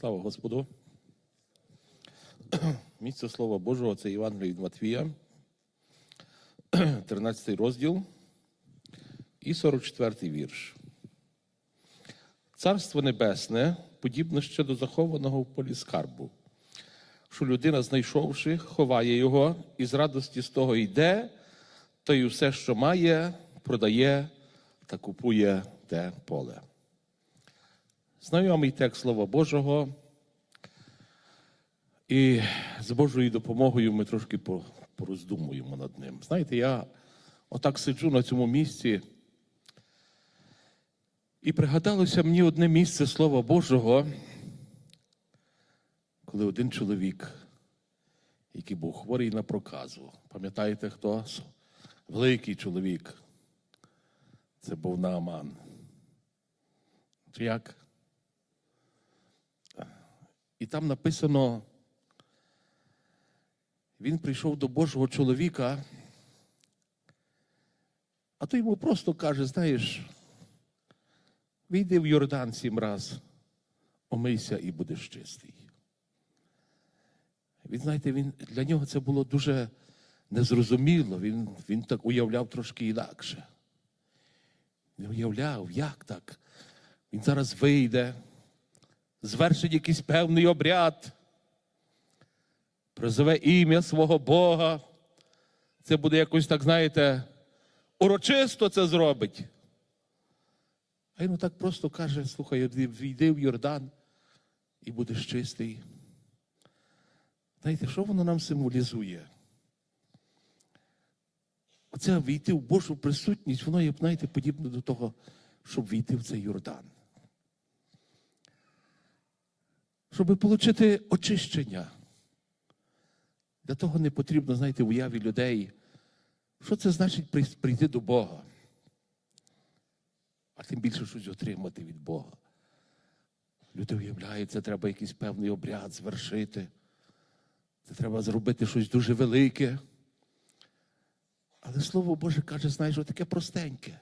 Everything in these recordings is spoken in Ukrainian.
Слава Господу. Місце Слова Божого це Євангеліє від Матвія, 13 розділ і 44 вірш. Царство Небесне подібне ще до захованого в полі скарбу, що людина, знайшовши, ховає його і з радості з того йде, та й усе, що має, продає та купує те поле. Знайомий текст Слова Божого. І з Божою допомогою ми трошки пороздумуємо над ним. Знаєте, я отак сиджу на цьому місці. І пригадалося мені одне місце Слова Божого, коли один чоловік, який був хворий на проказу, пам'ятаєте хто? Великий чоловік. Це був Нааман. Чи як? І там написано, він прийшов до Божого чоловіка, а той йому просто каже: знаєш, війди в Йордан сім раз, омийся і будеш чистий. Він, знаєте, він, для нього це було дуже незрозуміло. Він, він так уявляв трошки інакше. Не уявляв, як так? Він зараз вийде, звершить якийсь певний обряд, призове ім'я свого Бога. Це буде якось, так, знаєте, урочисто це зробить. А він так просто каже: слухай, війди в Йордан і будеш чистий. Знаєте, що воно нам символізує? Оце війти в Божу присутність, воно є, знаєте, подібне до того, щоб війти в цей Йордан. Щоб отримати очищення. Для того не потрібно, знаєте, уяві людей, що це значить прийти до Бога. А тим більше щось отримати від Бога. Люди уявляють, це треба якийсь певний обряд звершити. Це треба зробити щось дуже велике. Але Слово Боже каже, знаєш, таке простеньке.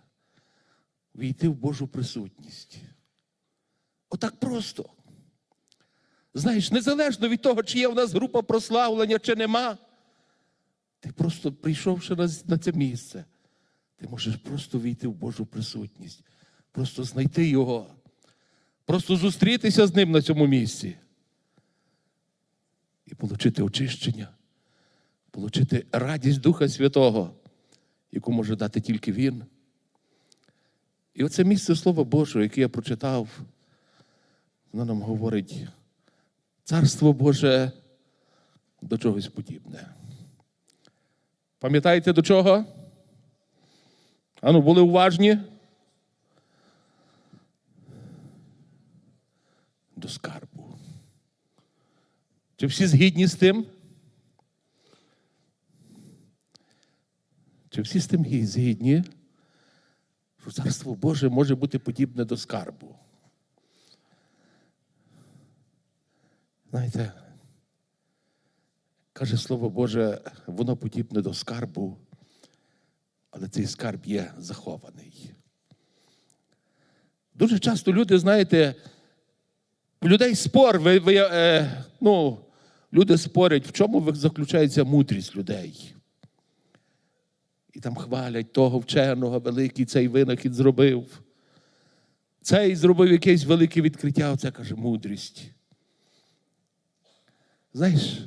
Війти в Божу присутність. Отак просто. Знаєш, незалежно від того, чи є в нас група прославлення, чи нема. Ти просто прийшовши на, це місце, ти можеш просто війти в Божу присутність, просто знайти Його, просто зустрітися з ним на цьому місці і отримати очищення, отримати радість Духа Святого, яку може дати тільки Він. І оце місце Слова Божого, яке я прочитав, воно нам говорить, Царство Боже до чогось подібне. Пам'ятаєте до чого? Ану, були уважні? До скарбу. Чи всі згідні з тим? Чи всі з тим згідні, що Царство Боже може бути подібне до скарбу? Знаєте, каже Слово Боже, воно подібне до скарбу, але цей скарб є захований. Дуже часто люди, знаєте, в людей спор, ви, ви, е, ну, люди спорять, в чому заключається мудрість людей. І там хвалять того вченого, великий цей винахід зробив. Цей зробив якесь велике відкриття, оце каже мудрість. Знаєш,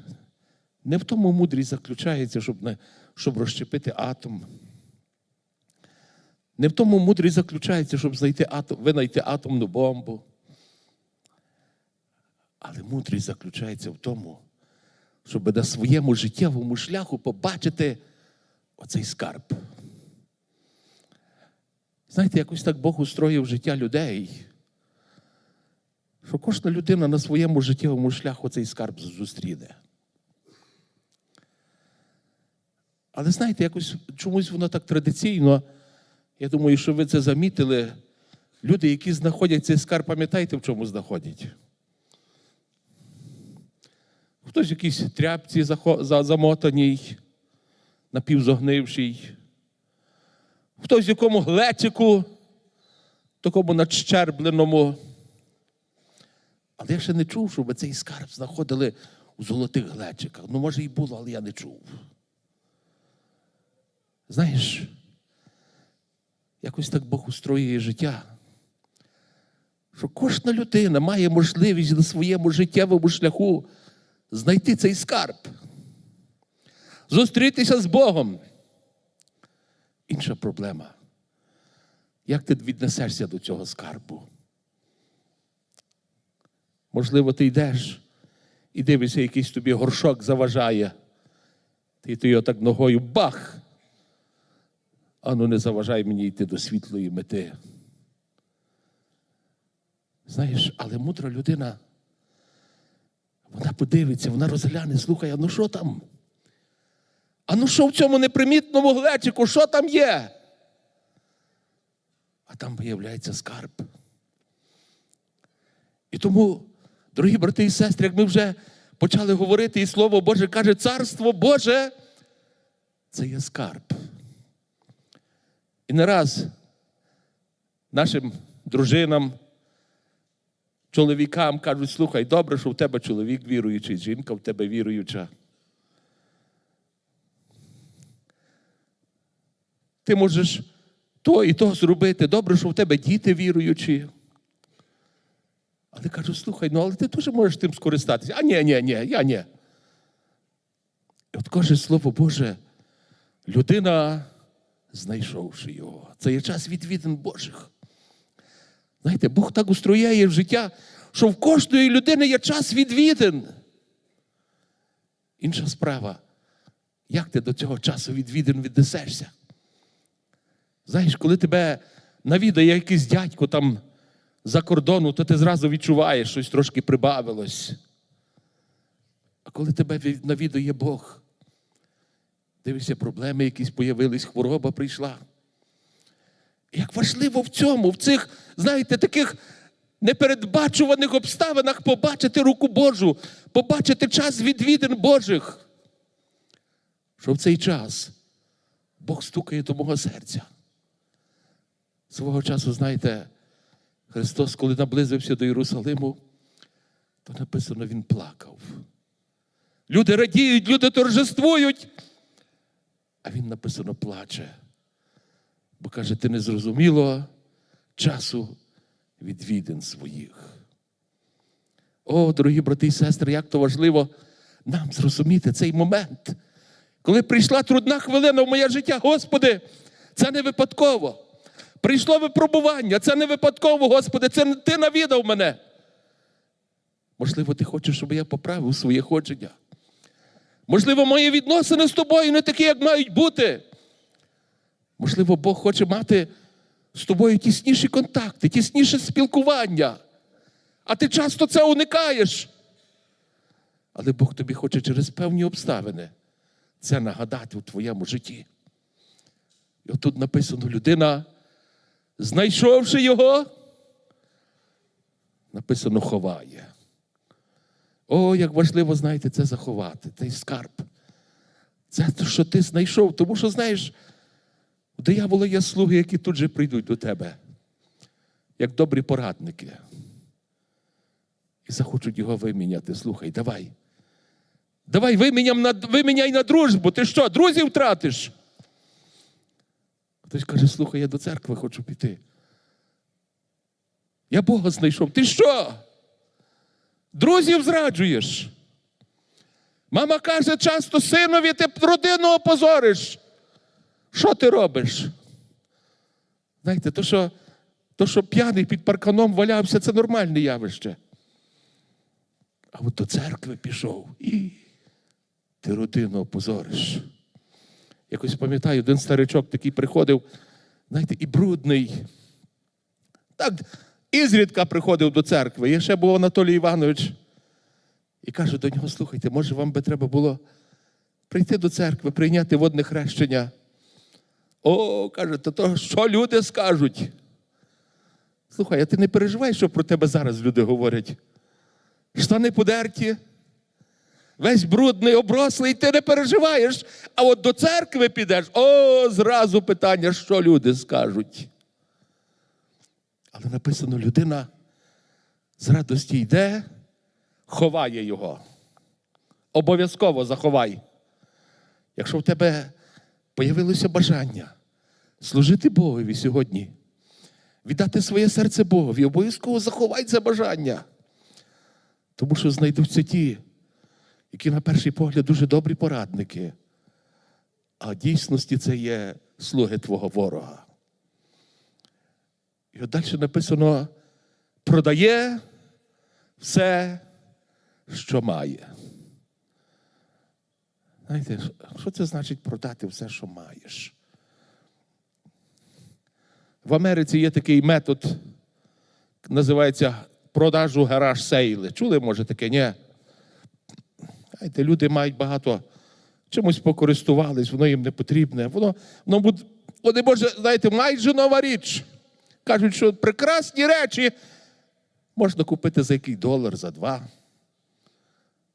не в тому мудрість заключається, щоб, не, щоб розщепити атом. Не в тому мудрість заключається, щоб знайти атом, винайти атомну бомбу. Але мудрість заключається в тому, щоб на своєму життєвому шляху побачити оцей скарб. Знаєте, якось так Бог устроїв життя людей, що кожна людина на своєму життєвому шляху цей скарб зустріне. Але знаєте, якось чомусь воно так традиційно. Я думаю, що ви це замітили. Люди, які знаходять цей скарб, пам'ятаєте, в чому знаходять? Хтось в якійсь тряпці замотаній, напівзогнившій, хтось в якому глечику, такому надщербленому. Але я ще не чув, щоб цей скарб знаходили у золотих глечиках. Ну, може, і було, але я не чув. Знаєш, якось так Бог устроює життя, що кожна людина має можливість на своєму життєвому шляху знайти цей скарб, зустрітися з Богом. Інша проблема. Як ти віднесешся до цього скарбу? Можливо, ти йдеш і дивишся, якийсь тобі горшок заважає. Ти, ти його так ногою бах. Ану, не заважай мені йти до світлої мети. Знаєш, але мудра людина, вона подивиться, вона розгляне, слухай, а ну що там? А ну що в цьому непримітному глечику, що там є? А там виявляється скарб. І тому, дорогі брати і сестри, як ми вже почали говорити, і Слово Боже каже, Царство Боже це є скарб. І не раз нашим дружинам, чоловікам кажуть, слухай, добре, що в тебе чоловік віруючий, жінка в тебе віруюча. Ти можеш то і то зробити. Добре, що в тебе діти віруючі. Але кажу, слухай, ну але ти теж можеш тим скористатися. А ні, ні, ні, я ні. І от каже Слово Боже, людина, знайшовши його. Це є час відвідин Божих. Знаєте, Бог так устрояє в життя, що в кожної людини є час відвідин. Інша справа, як ти до цього часу відвідин віднесешся? Знаєш, коли тебе навідає якийсь дядько там за кордону, то ти зразу відчуваєш, щось трошки прибавилось. А коли тебе навідує Бог, дивишся, проблеми якісь появились, хвороба прийшла. Як важливо в цьому, в цих, знаєте, таких непередбачуваних обставинах побачити руку Божу, побачити час відвідин Божих. Що в цей час Бог стукає до мого серця. Свого часу, знаєте, Христос, коли наблизився до Єрусалиму, то написано, Він плакав. Люди радіють, люди торжествують, а він написано плаче. Бо каже, ти не зрозуміло часу відвідин своїх. О, дорогі брати і сестри, як то важливо нам зрозуміти цей момент. Коли прийшла трудна хвилина в моє життя, Господи, це не випадково. Прийшло випробування, це не випадково, Господи, це ти навідав мене. Можливо, ти хочеш, щоб я поправив своє ходження. Можливо, мої відносини з тобою не такі, як мають бути. Можливо, Бог хоче мати з тобою тісніші контакти, тісніше спілкування. А ти часто це уникаєш. Але Бог тобі хоче через певні обставини це нагадати у твоєму житті. І отут написано: людина, знайшовши його, написано ховає. О, як важливо, знаєте, це заховати, цей скарб. Це те, що ти знайшов. Тому що, знаєш, у диявола є слуги, які тут же прийдуть до тебе, як добрі порадники. І захочуть його виміняти. Слухай, давай. Давай виміням на, виміняй на дружбу. Ти що, друзів втратиш? Хтось каже, слухай, я до церкви хочу піти. Я Бога знайшов. Ти що? Друзів зраджуєш. Мама каже часто, синові, ти родину опозориш. Що ти робиш? Знаєте, то, що, то, що п'яний під парканом валявся, це нормальне явище. А от до церкви пішов і ти родину опозориш. Якось пам'ятаю, один старичок такий приходив, знаєте, і брудний. Так, ізрідка приходив до церкви. І ще був Анатолій Іванович. І каже до нього: слухайте, може, вам би треба було прийти до церкви, прийняти водне хрещення. О, каже, то, то що люди скажуть? Слухай, а ти не переживай, що про тебе зараз люди говорять. Штани подерті, весь брудний, оброслий, ти не переживаєш. А от до церкви підеш, о, зразу питання, що люди скажуть. Але написано, людина, з радості йде, ховає його. Обов'язково заховай. Якщо в тебе появилося бажання служити Богові сьогодні, віддати своє серце Богові, обов'язково заховай це бажання. Тому що знайдуться ті, які на перший погляд дуже добрі порадники, а в дійсності це є слуги твого ворога. І от далі написано: продає все, що має. Знаєте, що це значить продати все, що маєш? В Америці є такий метод, називається продажу гараж сейли. Чули, може, таке? Ні. Знаєте, люди мають багато чимось покористувались, воно їм не потрібне. Воно, воно буде, вони, може, знаєте, майже нова річ. Кажуть, що прекрасні речі можна купити за який долар, за два.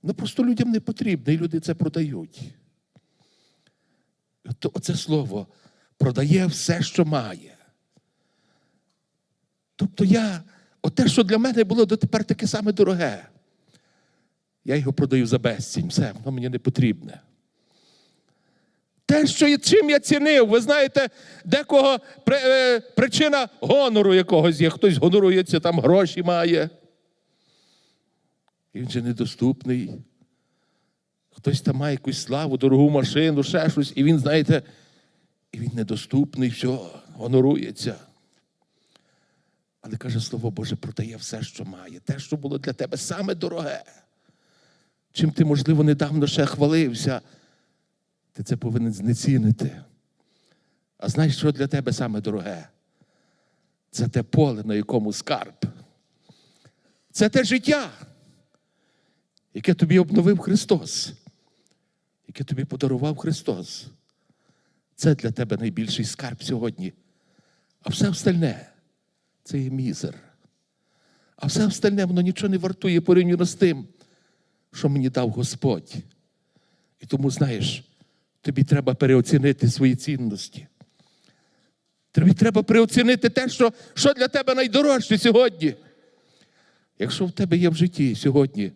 Ну просто людям не потрібно, і люди це продають. От Оце слово продає все, що має. Тобто я, оте, що для мене було дотепер таке саме дороге, я його продаю за безцінь, все, воно мені не потрібне. Те, що чим я цінив, ви знаєте, декого е, причина гонору якогось є. Хтось гонорується, там гроші має. Він же недоступний. Хтось там має якусь славу, дорогу машину, ще щось, і він, знаєте, і він недоступний, все, гонорується. Але каже Слово Боже, продає все, що має, те, що було для тебе саме дороге. Чим ти, можливо, недавно ще хвалився, ти це повинен знецінити. А знаєш, що для тебе саме дороге? Це те поле, на якому скарб. Це те життя, яке тобі обновив Христос, яке тобі подарував Христос. Це для тебе найбільший скарб сьогодні. А все остальне це є мізер. А все остальне воно нічого не вартує порівняно з тим, що мені дав Господь. І тому, знаєш, тобі треба переоцінити свої цінності. Тобі треба переоцінити те, що, що для тебе найдорожче сьогодні. Якщо в тебе є в житті сьогодні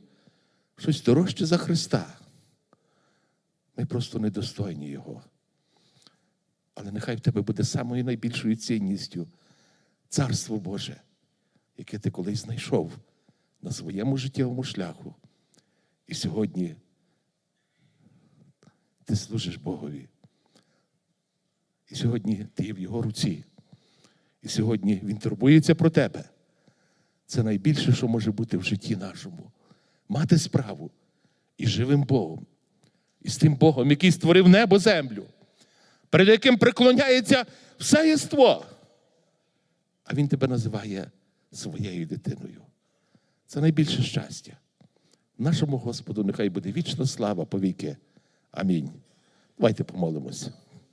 щось дорожче за Христа, ми просто недостойні Його. Але нехай в тебе буде самою найбільшою цінністю Царство Боже, яке ти колись знайшов на своєму життєвому шляху. І сьогодні ти служиш Богові. І сьогодні ти є в Його руці. І сьогодні Він турбується про тебе. Це найбільше, що може бути в житті нашому. Мати справу із живим Богом, і з тим Богом, який створив небо землю, перед яким преклоняється все єство. А Він тебе називає своєю дитиною. Це найбільше щастя. Нашому Господу нехай буде вічна слава повіки. Амінь. Давайте помолимося.